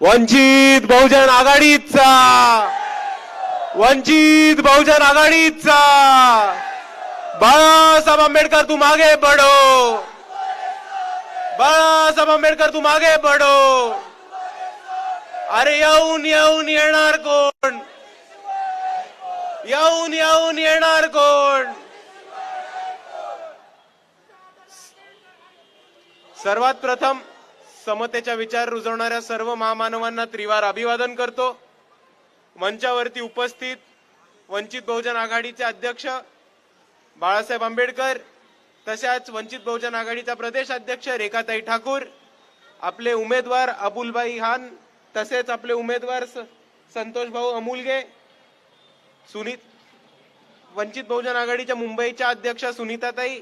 वंचित बहुजन आघाडीचा. वंचित बहुजन आघाडीचा. बाळासाहेब आंबेडकर तू मागे बडो बाळासाहेब आंबेडकर तू मागे बडो अरे येऊन येऊन येणार कोण? येऊन येऊन येणार कोण? सर्वात प्रथम समतेचा विचार रुजवणाऱ्या सर्व महामानवांना त्रिवार अभिवादन करतो. मंचावरती उपस्थित वंचित बहुजन आघाडीचे अध्यक्ष बाळासाहेब आंबेडकर तशाच वंचित बहुजन आघाडीचा प्रदेश अध्यक्ष रेखाताई ठाकूर आपले उमेदवार अबुलबाई हान तसेच आपले उमेदवार स- संतोष भाऊ अमुलगे सुनीत वंचित बहुजन आघाडीच्या मुंबईच्या अध्यक्ष सुनीताताई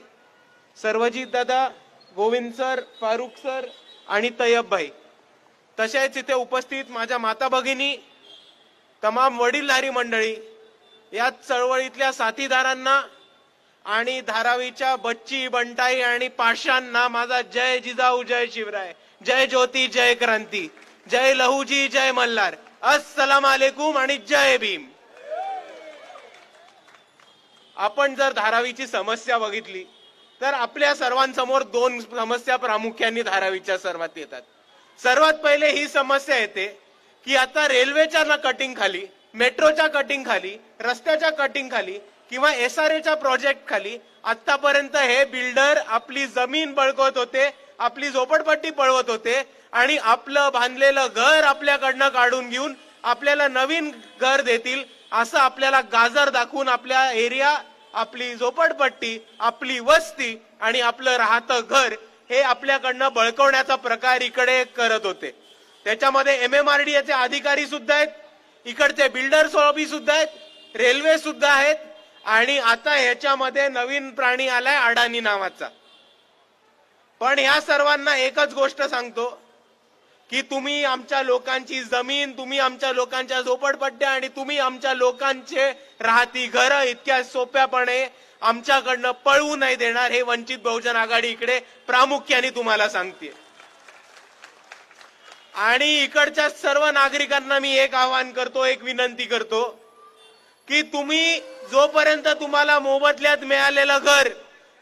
सर्वजित दादा गोविंद सर फारुख सर आणि तय्यब भाई. तसेच इथे उपस्थित माझ्या माता भगिनी तमाम वडीलधारी मंडळी या चळवळीतल्या साथीदारांना आणि धारावीच्या बच्ची बंटाई आणि पाशांना माझा जय जिजाऊ जय शिवराय. जय ज्योती जय क्रांती. जय लहूजी जय मल्हार. अस्सलाम आलेकुम आणि जय भीम. आपण जर धारावीची समस्या बघितली तर आपल्या सर्वांसमोर दोन समस्या प्रामुख्याने धारावीच्या सर्वात येतात. सर्वात पहिले ही समस्या येते की आता रेल्वेच्या ना कटिंग खाली मेट्रोच्या कटिंग खाली रस्त्याच्या कटिंग खाली किंवा एस आर एच्या प्रोजेक्ट खाली आतापर्यंत हे बिल्डर आपली जमीन बळकवत होते आपली झोपडपट्टी पळवत होते आणि आपलं बांधलेलं घर आपल्याकडनं काढून घेऊन आपल्याला नवीन घर देतील असं आपल्याला गाजर दाखवून आपल्या एरिया आपली झोपडपट्टी आपली वस्ती आणि आपलं राहतं घर हे आपल्याकडनं बळकवण्याचा प्रकार इकडे करत होते. त्याच्यामध्ये एम एम आर डी याचे अधिकारी सुद्धा आहेत इकडचे बिल्डर सोबी सुद्धा आहेत रेल्वे सुद्धा आहेत आणि आता ह्याच्यामध्ये नवीन प्राणी आलाय अडाणी नावाचा. पण या सर्वांना एकच गोष्ट सांगतो की तुम्ही आमच्या लोकांची जमीन तुम्ही आमच्या लोकांच्या झोपडपट्ट्या आणि तुम्ही आमच्या लोकांचे राहती घर इतक्या सोप्यापणे आमच्याकडनं पळवू नाही देणार हे वंचित बहुजन आघाडी इकडे प्रामुख्याने तुम्हाला सांगते. आणि इकडच्या सर्व नागरिकांना मी एक आवाहन करतो एक विनंती करतो की तुम्ही जोपर्यंत तुम्हाला मोबदल्यात मिळालेलं घर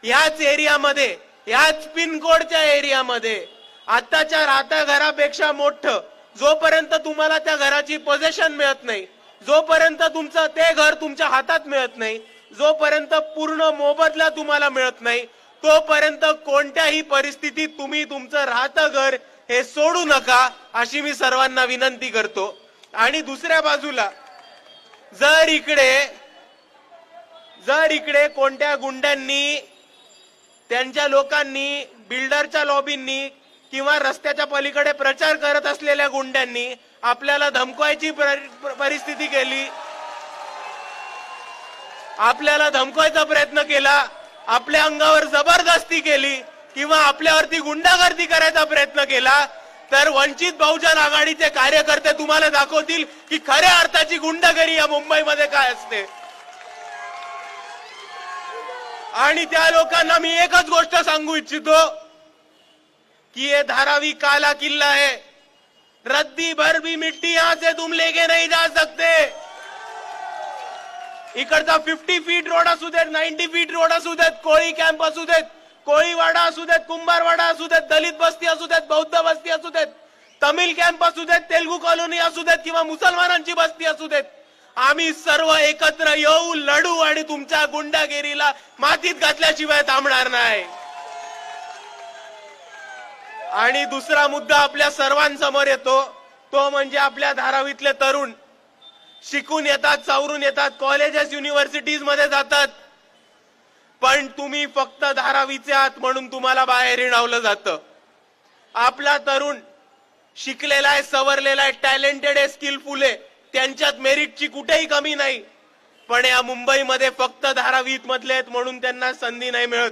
ह्याच एरियामध्ये ह्याच पिनकोडच्या एरियामध्ये आताच्या राहत्या घरापेक्षा मोठं. जोपर्यंत तुम्हाला त्या घराची पोझेशन मिळत नाही जोपर्यंत तुमचं ते घर तुमच्या हातात मिळत नाही जोपर्यंत पूर्ण मोबदला तुम्हाला मिळत नाही तोपर्यंत कोणत्याही परिस्थितीत तुम्ही तुमचं राहतं घर हे सोडू नका अशी मी सर्वांना विनंती करतो. आणि दुसऱ्या बाजूला जर इकडे जर इकडे कोणत्या गुंड्यांनी त्यांच्या लोकांनी बिल्डरच्या लॉबींनी किंवा रस्त्याच्या पलीकडे प्रचार करत असलेल्या गुंड्यांनी आपल्याला धमकवायची परिस्थिती केली. आपल्याला धमकवायचा प्रयत्न केला. आपल्या अंगावर जबरदस्ती केली किंवा आपल्यावरती गुंडागर्दी करायचा प्रयत्न केला. तर वंचित बहुजन आघाडीचे कार्यकर्ते तुम्हाला दाखवतील की खऱ्या अर्थाची गुंडगिरी या मुंबईमध्ये काय असते. आणि त्या लोकांना मी एकच गोष्ट सांगू इच्छितो. कि ये धारावी काला किल्ला है। रद्दी भर भी मिट्टी यहां से तुम लेके नहीं जा सकते। इकडचा फिफ्टी फीट रोड असू देत नाईन्टी फीट रोड असू देत कोळी कॅम्प असू देत कोळीवाडा असू देत कुंभारवाडा असू देत दलित बस्ती असू देत बौद्ध बस्ती असू देत तमिळ कॅम्प असू देत तेलगू कॉलनी असू देत किंवा मुसलमानांची बस्ती असू देत आम्ही सर्व एकत्र येऊ लढू आणि तुमच्या गुंडागिरीला मातीत घातल्याशिवाय थांबणार नाही. आणि दुसरा मुद्दा आपल्या सर्वांसमोर येतो. तो म्हणजे आपल्या धारावीतले तरुण. शिकून येतात चावरून येतात कॉलेजेस युनिव्हर्सिटीजमध्ये जातात. पण तुम्ही फक्त धारावीचे आहात म्हणून तुम्हाला बाहेर हिणावलं जातं. आपला तरुण शिकलेला आहे सवरलेला आहे टॅलेंटेड आहे स्किलफुल आहे. त्यांच्यात मेरिटची कुठेही कमी नाही. पण या मुंबईमध्ये फक्त धारावीत मधले आहेत म्हणून त्यांना संधी नाही मिळत.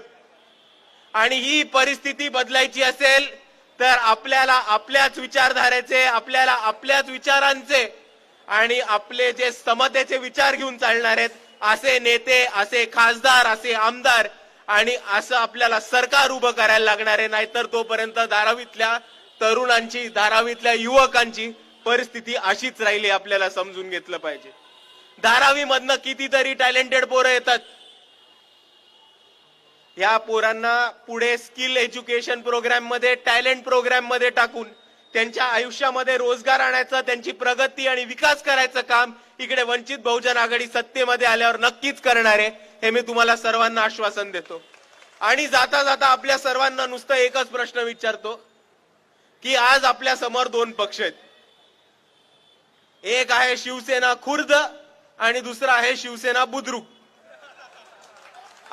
आणि ही परिस्थिती बदलायची असेल तर आपल्याला आपल्याच विचारधारेचे आपल्याला आपल्याच विचारांचे आणि आपले जे समतेचे विचार घेऊन चालणार आहेत असे नेते असे खासदार असे आमदार आणि असं आपल्याला सरकार उभं करायला लागणार आहे. नाहीतर तोपर्यंत धारावीतल्या तरुणांची धारावीतल्या युवकांची परिस्थिती अशीच राहिली आपल्याला समजून घेतलं पाहिजे. धारावीमधनं कितीतरी टॅलेंटेड पोरं येतात. या पोरांना पुढे स्किल एज्युकेशन प्रोग्राममध्ये टॅलेंट प्रोग्राममध्ये टाकून त्यांच्या आयुष्यामध्ये रोजगार आणायचं त्यांची प्रगती आणि विकास करायचं काम इकडे वंचित बहुजन आघाडी सत्तेमध्ये आल्यावर नक्कीच करणार आहे हे मी तुम्हाला सर्वांना आश्वासन देतो. आणि जाता जाता आपल्या सर्वांना नुसतं एकच प्रश्न विचारतो की आज आपल्यासमोर दोन पक्ष आहेत. एक आहे शिवसेना खुर्द आणि दुसरा आहे शिवसेना बुद्रुक.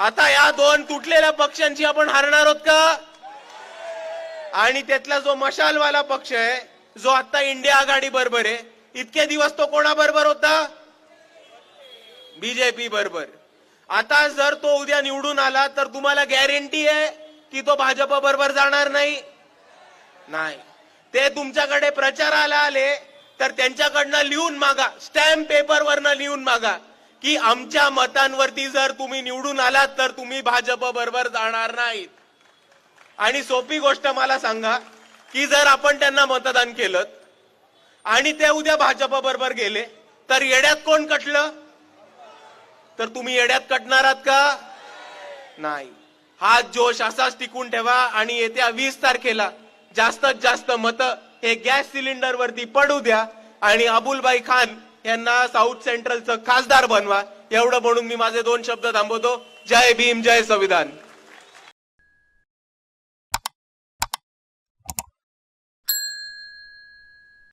आता या दोन तुटलेल्या पक्षांची आपण हारणार आहोत का? आणि त्यातला जो मशालवाला पक्ष आहे जो आता इंडिया आघाडी बरोबर आहे इतके दिवस तो कोणा बरोबर होता बीजेपी बरोबर. आता जर तो उद्या निवडून आला तर तुम्हाला गॅरंटी आहे की तो भाजप बरोबर जाणार नाही? नाही. ते तुमच्याकडे प्रचाराला आले तर त्यांच्याकडनं लिहून मागा स्टॅम्प पेपरवरनं लिहून मागा. की आमच्या मतांवरती जर तुम्ही निवडून आलात तर तुम्ही भाजप बरोबर जाणार नाहीत. आणि सोपी गोष्ट मला सांगा की जर आपण त्यांना मतदान केलं आणि ते उद्या भाजप बरोबर गेले तर येड्यात कोण कटलं? तर तुम्ही येड्यात कटणार आहात का? नाही. हा जोश असाच टिकून ठेवा आणि येत्या वीस तारखेला जास्तीत जास्त मत हे गॅस सिलेंडर वरती पडू द्या. आणि अबुलबाई खान यांना साऊथ सेंट्रलचं खासदार बनवा. एवढं म्हणून मी माझे दोन शब्द थांबवतो. जय भीम जय संविधान.